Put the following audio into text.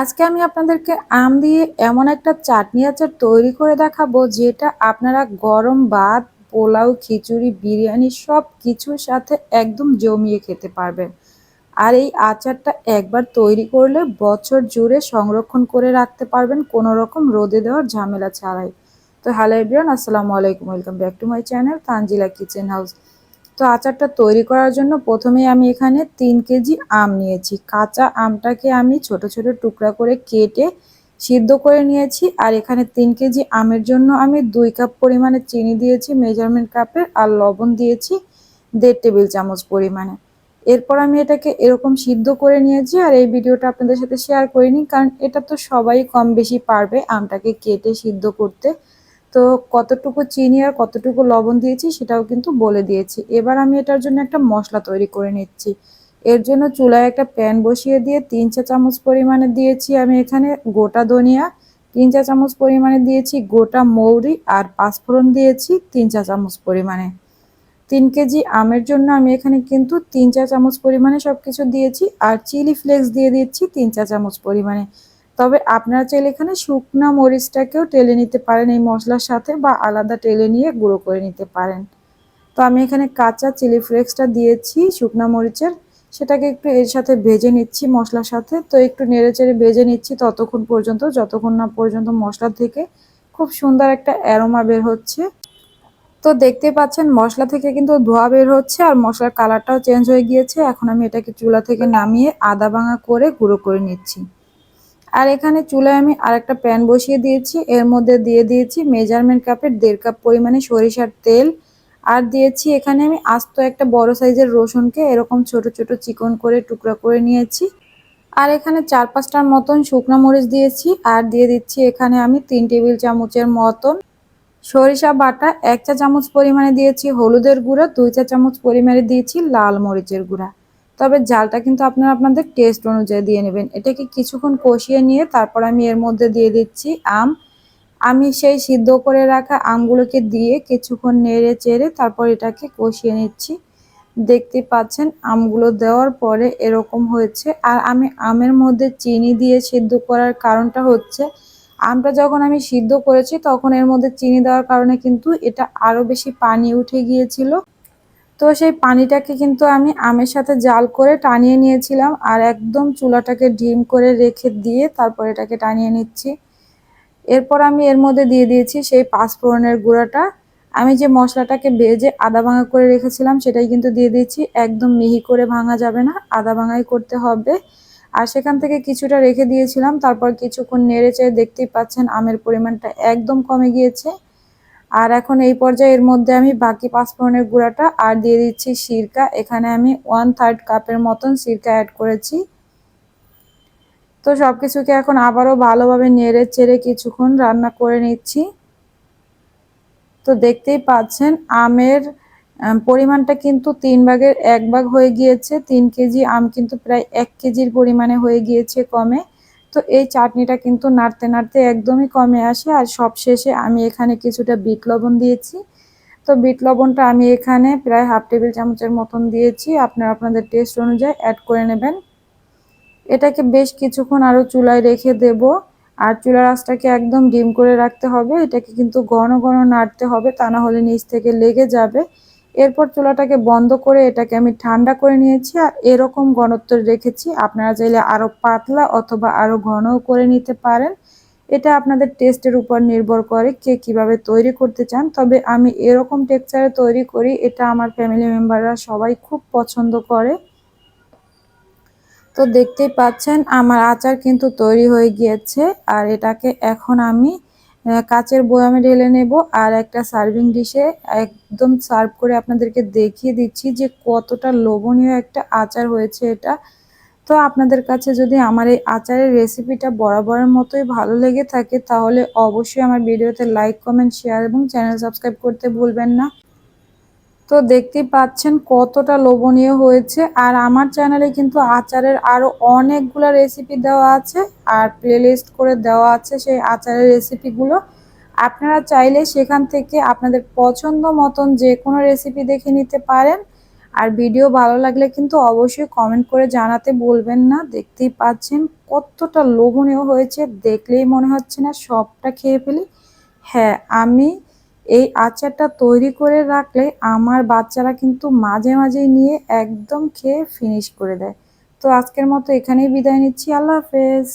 আজকে আমি আপনাদেরকে আম দিয়ে এমন একটা চাটনি আচার তৈরি করে দেখাবো, যেটা আপনারা গরম ভাত, পোলাও, খিচুড়ি, বিরিয়ানি সব কিছুর সাথে একদম জমিয়ে খেতে পারবেন। আর এই আচারটা একবার তৈরি করলে বছর জুড়ে সংরক্ষণ করে রাখতে পারবেন, কোনো রকম রোদে দেওয়ার ঝামেলা ছাড়াই। তো হ্যালো এভরিওয়ান, আসসালামু আলাইকুম, welcome back to my channel Tanzila kitchen house. তো আচারটা তৈরি করার জন্য প্রথমে আমি এখানে তিন কেজি আম নিয়েছি। কাঁচা আমটাকে আমি ছোট ছোট টুকরা করে কেটে সিদ্ধ করে নিয়েছি আর এখানে তিন কেজি আমের জন্য আমি দুই কাপ পরিমাণে চিনি দিয়েছি, মেজারমেন্ট কাপের আর লবণ দিয়েছি দেড় টেবিল চামচ পরিমাণে। এরপর আমি এটাকে এরকম সিদ্ধ করে নিয়েছি আর এই ভিডিওটা আপনাদের সাথে শেয়ার করিনি কারণ এটা তো সবাই কম বেশি পারবে আমটাকে কেটে সিদ্ধ করতে। তো কতটুকু চিনি আর কতটুকু লবণ দিয়েছি সেটাও কিন্তু বলে দিয়েছি। এবার আমি এটার জন্য একটা মশলা তৈরি করে নিচ্ছি। এর জন্য চুলায় একটা প্যান বসিয়ে দিয়ে তিন চা চামচ পরিমাণে দিয়েছি আমি এখানে গোটা ধনিয়া, তিন চা চামচ পরিমাণে দিয়েছি গোটা মৌরি আর পাঁচফোড়ন দিয়েছি তিন চা চামচ পরিমাণে। তিন কেজি আমের জন্য আমি এখানে কিন্তু তিন চা চামচ পরিমাণে সব কিছু দিয়েছি আর চিলি ফ্লেক্স দিয়ে দিচ্ছি তিন চা চামচ পরিমাণে। তবে আপনারা চাইলে এখানে শুকনা মরিচটাকেও টেলে নিতে পারেন, এই মশলার সাথে বা আলাদা টেলে নিয়ে গুঁড়ো করে নিতে পারেন। তো আমি এখানে কাঁচা চিলি ফ্লেক্সটা দিয়েছি শুকনা মরিচের, সেটাকে একটু এর সাথে ভেজে নিচ্ছি মশলার সাথে। তো একটু নেড়ে চেড়ে ভেজে নিচ্ছি ততক্ষণ পর্যন্ত, যতক্ষণ না পর্যন্ত মশলা থেকে খুব সুন্দর একটা অ্যারোমা বের হচ্ছে। তো দেখতে পাচ্ছেন মশলা থেকে কিন্তু ধোয়া বের হচ্ছে আর মশলার কালারটাও চেঞ্জ হয়ে গিয়েছে। এখন আমি এটাকে চুলা থেকে নামিয়ে আদা ভাঙা করে গুঁড়ো করে নিচ্ছি। আর এখানে চুলায় আমি আরেকটা প্যান বসিয়ে দিয়েছি। এর মধ্যে দিয়ে দিয়েছি মেজারমেন্ট কাপের দেড় কাপ পরিমাণে সরিষার তেল। আর দিয়েছি এখানে আমি আস্ত একটা বড় সাইজের রসুনকে, এরকম ছোট ছোট চিকন করে, টুকরা করে নিয়েছি। আর এখানে চার পাঁচটার মতন শুকনো মরিচ দিয়েছি। আর দিয়ে দিচ্ছি এখানে আমি তিন টেবিল চামচের মতন সরিষা বাটা, এক চা চামচ পরিমাণে দিয়েছি হলুদের গুঁড়া, দুই চা চামচ পরিমাণে দিয়েছি লাল মরিচের গুঁড়া। তবে জালটা কিন্তু আপনারা আপনাদের টেস্ট অনুযায়ী দিয়ে নেবেন। এটাকে কিছুক্ষণ কষিয়ে নিয়ে তারপর আমি এর মধ্যে দিয়ে দিচ্ছি আম। আমি সেই সিদ্ধ করে রাখা আমগুলোকে দিয়ে কিছুক্ষণ নেড়ে চেড়ে তারপর এটাকে কষিয়ে নিচ্ছি। দেখতে পাচ্ছেন আমগুলো দেওয়ার পরে এরকম হয়েছে। আর আমি আমের মধ্যে চিনি দিয়ে সিদ্ধ করার কারণটা হচ্ছে, আমটা যখন আমি সিদ্ধ করেছি তখন এর মধ্যে চিনি দেওয়ার কারণে কিন্তু এটা আরও বেশি পানি উঠে গিয়েছিল। তো সেই পানিটাকে কিন্তু আমি আমের সাথে জাল করে টানিয়ে নিয়েছিলাম আর একদম চুলাটাকে ডিম করে রেখে দিয়ে তারপর এটাকে টানিয়ে নিচ্ছি। এরপর আমি এর মধ্যে দিয়ে দিয়েছি সেই পাঁচফোড়নের গুঁড়াটা। আমি যে মশলাটাকে ভেজে আদা ভাঙা করে রেখেছিলাম সেটাই কিন্তু দিয়ে দিয়েছি। একদম মিহি করে ভাঙা যাবে না, আদা ভাঙাই করতে হবে। আর সেখান থেকে কিছুটা রেখে দিয়েছিলাম, তারপর কিছুক্ষণ নেড়ে চেয়ে দেখতেই পাচ্ছেন আমের পরিমাণটা একদম কমে গিয়েছে। আর এখন এই পর্যায়ে এর মধ্যে আমি বাকি পাঁচফোড়নের গুঁড়াটা আর দিয়ে দিচ্ছি সিরকা। এখানে আমি ওয়ান থার্ড কাপের মতন সিরকা অ্যাড করেছি। তো সব কিছুকে এখন আবারও ভালোভাবে নেড়ে চেড়ে কিছুক্ষণ রান্না করে নিচ্ছি। তো দেখতেই পাচ্ছেন, আমের পরিমাণটা কিন্তু তিন ভাগের এক ভাগ হয়ে গিয়েছে। তিন কেজি আম কিন্তু প্রায় এক কেজির পরিমাণে হয়ে গিয়েছে কমে। তো এই চাটনিটা কিন্তু নাড়তে নাড়তে একদমই কমে আসে আর সব শেষে আমি এখানে কিছুটা বিট লবণ দিয়েছি। তো বিট লবণটা আমি এখানে প্রায় হাফ টেবিল চামচের মতন দিয়েছি। আপনারা আপনাদের টেস্ট অনুযায়ী অ্যাড করে নেবেন। এটাকে বেশ কিছুক্ষণ আরও চুলায় রেখে দেব। আর চুলার আঁচটাকে একদম ডিম করে রাখতে হবে। এটাকে কিন্তু ঘন ঘন নাড়তে হবে। তা না হলে নিচ থেকে লেগে যাবে। এরপর চুলাটাকে বন্ধ করে এটাকে আমি ঠান্ডা করে নিয়েছি আর এরকম ঘনত্ব রেখেছি। আপনারা চাইলে আরও পাতলা অথবা আরও ঘনও করে নিতে পারেন। এটা আপনাদের টেস্টের উপর নির্ভর করে কে কীভাবে তৈরি করতে চান। তবে আমি এরকম টেক্সচারে তৈরি করি, এটা আমার ফ্যামিলি মেম্বাররা সবাই খুব পছন্দ করে। তো দেখতেই পাচ্ছেন, আমার আচার কিন্তু তৈরি হয়ে গিয়েছে আর এটাকে এখন আমি কাচের বয়ামে ঢেলে নেব আর একটা সার্ভিং ডিশে একদম সার্ভ করে আপনাদেরকে দেখিয়ে দিচ্ছি যে কতটা লোভনীয় একটা আচার হয়েছে এটা। তো আপনাদের কাছে যদি আমার এই আচারের রেসিপিটা বরাবরের মতোই ভালো লেগে থাকে, তাহলে অবশ্যই আমার ভিডিওতে লাইক কমেন্ট শেয়ার এবং চ্যানেল সাবস্ক্রাইব করতে ভুলবেন না। তো দেখতেই পাচ্ছেন কতটা লোভনীয় হয়েছে। আর আমার চ্যানেলে কিন্তু আচারের আরও অনেকগুলো রেসিপি দেওয়া আছে। আর প্লেলিস্ট করে দেওয়া আছে সেই আচারের রেসিপিগুলো আপনারা চাইলে সেখান থেকে আপনাদের পছন্দ মতন যে কোনো রেসিপি দেখে নিতে পারেন। আর ভিডিও ভালো লাগলে কিন্তু অবশ্যই কমেন্ট করে জানাতে বলবেন না। দেখতেই পাচ্ছেন কতটা লোভনীয় হয়েছে। দেখলেই মনে হচ্ছে না সবটা খেয়ে ফেলি। হ্যাঁ আমি এই আচারটা তৈরি করে রাখলে আমার বাচ্চারা কিন্তু মাঝে মাঝে নিয়ে একদম খেয়ে ফিনিশ করে দেয়। তো আজকের মতো এখানেই বিদায় নিচ্ছি। আল্লাহ হাফেজ।